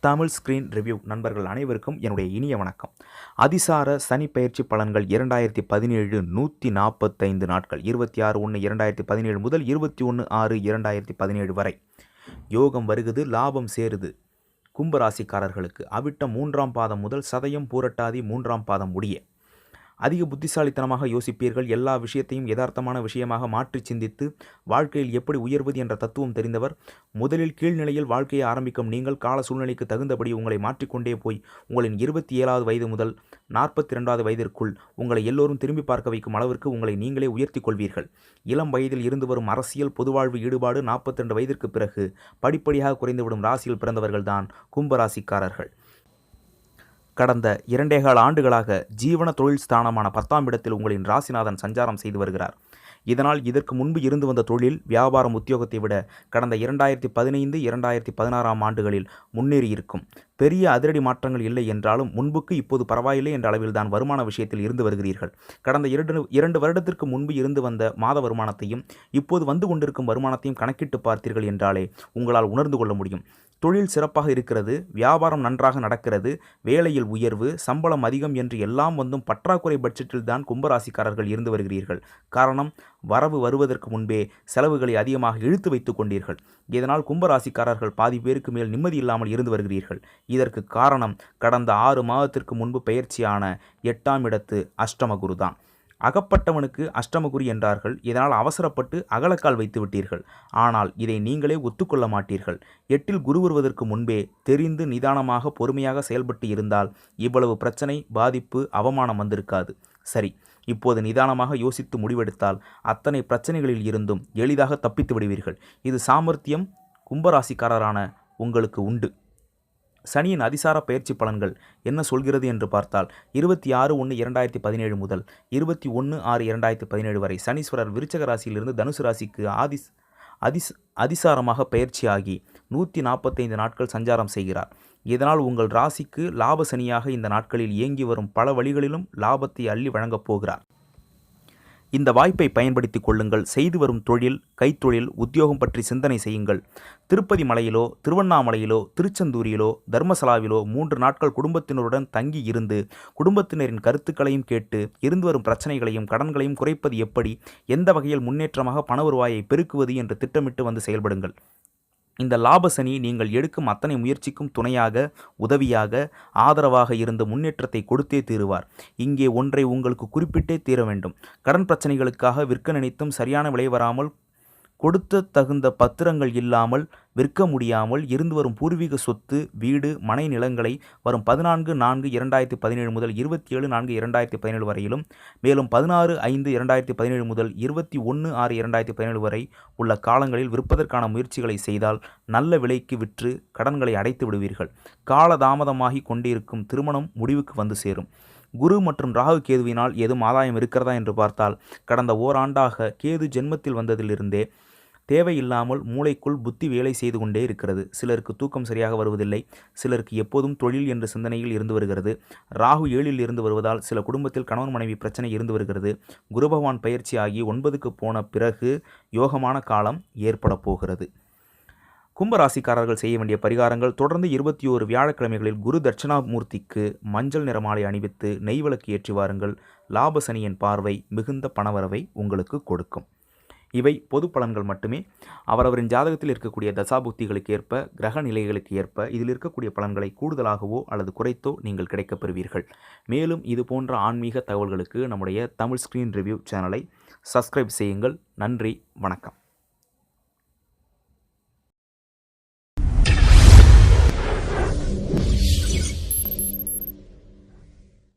Tamil screen review நண்பர்கள் அனைவருக்கும் என்னுடைய இனிய வணக்கம். அதிசார சனி பயிற்சி பலன்கள் இரண்டாயிரத்தி பதினேழு நூற்றி நாற்பத்தைந்து நாட்கள். இருபத்தி ஆறு ஒன்று இரண்டாயிரத்தி பதினேழு முதல் இருபத்தி ஒன்று ஆறு இரண்டாயிரத்தி பதினேழு வரை. யோகம் வருகுது லாபம் சேருது. கும்பராசிக்காரர்களுக்கு அவிட்டம் மூன்றாம் பாதம் முதல் சதயம் பூரட்டாதி மூன்றாம் பாதம் முடிய அதிக புத்திசாலித்தனமாக யோசிப்பீர்கள். எல்லா விஷயத்தையும் யதார்த்தமான விஷயமாக மாற்றி சிந்தித்து வாழ்க்கையில் எப்படி உயர்வது என்ற தத்துவம் தெரிந்தவர். முதலில் கீழ்நிலையில் வாழ்க்கையை ஆரம்பிக்கும் நீங்கள் கால சூழ்நிலைக்கு தகுந்தபடி உங்களை மாற்றிக்கொண்டே போய் உங்களின் இருபத்தி ஏழாவது வயது முதல் நாற்பத்தி ரெண்டாவது வயதிற்குள் உங்களை எல்லோரும் திரும்பி பார்க்க வைக்கும் அளவிற்கு உங்களை நீங்களே உயர்த்தி கொள்வீர்கள். இளம் வயதில் இருந்து வரும் அரசியல் பொதுவாழ்வு ஈடுபாடு நாற்பத்தி ரெண்டு வயதிற்கு பிறகு படிப்படியாக குறைந்துவிடும் ராசியில் பிறந்தவர்கள்தான் கும்பராசிக்காரர்கள். கடந்த இரண்டேகால் ஆண்டுகளாக ஜீவன தொழில் ஸ்தானமான பத்தாம் இடத்தில் உங்களின் ராசிநாதன் சஞ்சாரம் செய்து வருகிறார். இதனால் இதற்கு முன்பு இருந்து வந்த தொழில் வியாபாரம் உத்தியோகத்தை விட கடந்த இரண்டாயிரத்தி பதினைந்து இரண்டாயிரத்தி பதினாறாம் ஆண்டுகளில் முன்னேறியிருக்கும் பெரிய அதிரடி மாற்றங்கள் இல்லை என்றாலும் முன்புக்கு இப்போது பரவாயில்லை என்ற அளவில் தான் வருமான விஷயத்தில் இருந்து வருகிறீர்கள். கடந்த இரண்டு இரண்டு வருடத்திற்கு முன்பு இருந்து வந்த மாத வருமானத்தையும் இப்போது வந்து கொண்டிருக்கும் வருமானத்தையும் கணக்கிட்டு பார்த்தீர்கள் என்றாலே உங்களால் உணர்ந்து கொள்ள முடியும். தொழில் சிறப்பாக இருக்கிறது வியாபாரம் நன்றாக நடக்கிறது வேலையில் உயர்வு சம்பளம் அதிகம் என்று எல்லாம் வந்தும் பற்றாக்குறை பட்ஜெட்டில் தான் கும்பராசிக்காரர்கள் இருந்து வருகிறீர்கள். காரணம் வரவு வருவதற்கு முன்பே செலவுகளை அதிகமாக இழுத்து வைத்துக் கொண்டீர்கள். இதனால் கும்பராசிக்காரர்கள் பாதி பேருக்கு மேல் நிம்மதி இல்லாமல் இருந்து வருகிறீர்கள். இதற்கு காரணம் கடந்த ஆறு மாதத்திற்கு முன்பு பயிற்சியான எட்டாம் இடத்து அஷ்டமகுரு தான். அகப்பட்டவனுக்கு அஷ்டமகுரி என்றார்கள். இதனால் அவசரப்பட்டு அகலக்கால் வைத்து விட்டீர்கள். ஆனால் இதை நீங்களே ஒத்துக்கொள்ள மாட்டீர்கள். எட்டில் குரு வருவதற்கு முன்பே தெரிந்து நிதானமாக பொறுமையாக செயல்பட்டு இருந்தால் இவ்வளவு பிரச்சனை பாதிப்பு அவமானம் வந்திருக்காது. சரி இப்போது நிதானமாக யோசித்து முடிவெடுத்தால் அத்தனை பிரச்சனைகளில் இருந்தும் எளிதாக தப்பித்து விடுவீர்கள். இது சாமர்த்தியம் கும்பராசிக்காரரான உங்களுக்கு உண்டு. சனியின் அதிசார பயிற்சி பலன்கள் என்ன சொல்கிறது என்று பார்த்தால் இருபத்தி ஆறு ஒன்று இரண்டாயிரத்தி பதினேழு முதல் இருபத்தி ஒன்று ஆறு இரண்டாயிரத்தி பதினேழு வரை சனீஸ்வரர் விருச்சக ராசியிலிருந்து தனுசு ராசிக்கு ஆதிஸ் அதிஸ் அதிசாரமாக பயிற்சியாகி நூற்றி நாற்பத்தைந்து நாட்கள் சஞ்சாரம் செய்கிறார். இதனால் உங்கள் ராசிக்கு லாப சனியாக இந்த நாட்களில் இயங்கி வரும் பல வழிகளிலும் லாபத்தை அள்ளி வழங்கப் போகிறார். இந்த வாய்ப்பை பயன்படுத்திக் கொள்ளுங்கள். செய்து வரும் தொழில் கைத்தொழில் உத்தியோகம் பற்றி சிந்தனை செய்யுங்கள். திருப்பதி மலையிலோ திருவண்ணாமலையிலோ திருச்செந்தூரிலோ தர்மசலாவிலோ மூன்று நாட்கள் குடும்பத்தினருடன் தங்கி இருந்து குடும்பத்தினரின் கருத்துக்களையும் கேட்டு இருந்து வரும் பிரச்சனைகளையும் கடன்களையும் குறைப்பது எப்படி எந்த வகையில் முன்னேற்றமாக பண வருவாயை பெருக்குவது என்று திட்டமிட்டு வந்து செயல்படுங்கள். இந்த லாபசனி நீங்கள் எடுக்கும் அத்தனை முயற்சிக்கும் துணையாக உதவியாக ஆதரவாக இருந்த முன்னேற்றத்தை கொடுத்தே தீருவார். இங்கே ஒன்றை உங்களுக்கு குறிப்பிட்டே தீர வேண்டும் கடன் பிரச்சனைகளுக்காக விற்க நினைத்தும் சரியான விலை வராமல் கொடுத்த தகுந்த பத்திரங்கள் இல்லாமல் விற்க முடியாமல் இருந்து வரும் பூர்வீக சொத்து வீடு மனை நிலங்களை வரும் பதினான்கு நான்கு இரண்டாயிரத்தி பதினேழு முதல் இருபத்தி ஏழு நான்கு இரண்டாயிரத்தி பதினேழு வரையிலும் மேலும் பதினாறு ஐந்து இரண்டாயிரத்தி பதினேழு முதல் இருபத்தி ஒன்று ஆறு இரண்டாயிரத்தி பதினேழு வரை உள்ள காலங்களில் விற்பதற்கான முயற்சிகளை செய்தால் நல்ல விலைக்கு விற்று கடன்களை அடைத்து விடுவீர்கள். காலதாமதமாகி கொண்டிருக்கும் திருமணம் முடிவுக்கு வந்து சேரும். குரு மற்றும் ராகு கேதுவினால் ஏதும் ஆதாயம் இருக்கிறதா என்று பார்த்தால் கடந்த ஓராண்டாக கேது ஜென்மத்தில் வந்ததிலிருந்தே தேவையில்லாமல் மூளைக்குள் புத்தி வேலை செய்து கொண்டே இருக்கிறது. சிலருக்கு தூக்கம் சரியாக வருவதில்லை. சிலருக்கு எப்போதும் தொழில் என்ற சிந்தனையில் இருந்து வருகிறது. ராகு ஏழில் இருந்து வருவதால் சில குடும்பத்தில் கணவன் மனைவி பிரச்சனை இருந்து வருகிறது. குரு பகவான் பயிற்சி ஆகி ஒன்பதுக்கு போன பிறகு யோகமான காலம் ஏற்பட போகிறது. கும்பராசிக்காரர்கள் செய்ய வேண்டிய பரிகாரங்கள் தொடர்ந்து இருபத்தி ஓரு வியாழக்கிழமைகளில் குரு தட்சிணாமூர்த்திக்கு மஞ்சள் நிறமாலை அணிவித்து நெய் விளக்கு ஏற்றி வாருங்கள். லாபசனியின் பார்வை மிகுந்த பணவரவை உங்களுக்கு கொடுக்கும். இவை பொது பலன்கள் மட்டுமே. அவரவரின் ஜாதகத்தில் இருக்கக்கூடிய தசாபுக்திகளுக்கு ஏற்ப கிரக நிலைகளுக்கு ஏற்ப இதில் இருக்கக்கூடிய பலன்களை கூடுதலாகவோ அல்லது குறைத்தோ நீங்கள் கிடைக்கப் பெறுவீர்கள். மேலும் இது போன்ற ஆன்மீக தகவல்களுக்கு நம்முடைய தமிழ் ஸ்க்ரீன் ரிவ்யூ சேனலை சப்ஸ்கிரைப் செய்யுங்கள். நன்றி வணக்கம்.